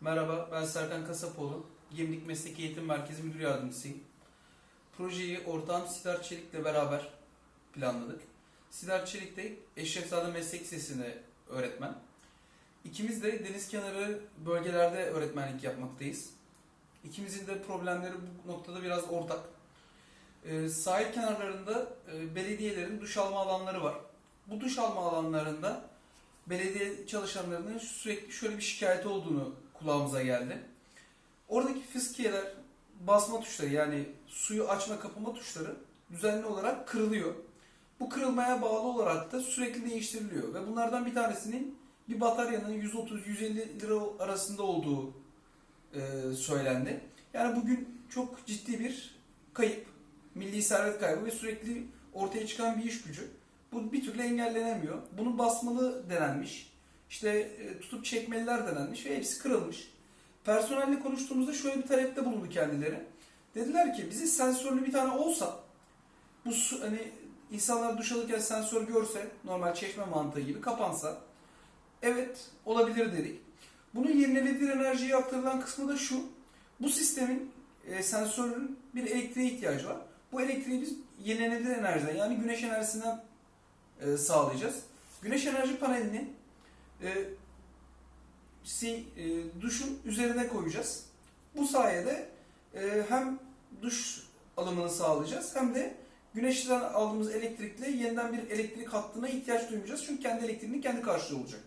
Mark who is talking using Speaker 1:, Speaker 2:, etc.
Speaker 1: Merhaba, ben Serkan Kasapoğlu. Gemlik Mesleki Eğitim Merkezi Müdür Yardımcısıyım. Projeyi ortağım Sidar Çelik'le beraber planladık. Sidar Çelik de Eşrefzade Meslek Lisesi'nde öğretmen. İkimiz de deniz kenarı bölgelerde öğretmenlik yapmaktayız. İkimizin de problemleri bu noktada biraz ortak. Ee, sahil kenarlarında e, belediyelerin duş alma alanları var. Bu duş alma alanlarında belediye çalışanlarının sürekli şöyle bir şikayeti olduğunu kulağımıza geldi. Oradaki fıskiyeler, basma tuşları yani suyu açma kapama tuşları düzenli olarak kırılıyor. Bu kırılmaya bağlı olarak da sürekli değiştiriliyor ve bunlardan bir tanesinin bir bataryanın 130-150 lira arasında olduğu e, söylendi. Yani bugün çok ciddi bir kayıp, milli servet kaybı ve sürekli ortaya çıkan bir iş gücü. Bu bir türlü engellenemiyor. Bunu basmalı denenmiş. İşte e, tutup çekmeliler denenmiş ve hepsi kırılmış. Personelle konuştuğumuzda şöyle bir talepte bulundu kendileri. Dediler ki bizi sensörlü bir tane olsa bu su, hani insanlar duş alırken sensör görse normal çeşme mantığı gibi kapansa evet olabilir dedik. Bunun yenilenebilir enerjiye aktarılan kısmı da şu. Bu sistemin e, sensörün bir elektriğe ihtiyacı var. Bu elektriği biz yenilenebilir enerjiden yani güneş enerjisinden e, sağlayacağız. Güneş enerji panelini e, si, e, duşun üzerine koyacağız. Bu sayede e, hem duş alımını sağlayacağız hem de güneşten aldığımız elektrikle yeniden bir elektrik hattına ihtiyaç duymayacağız. Çünkü kendi elektriğini kendi karşılığı olacak.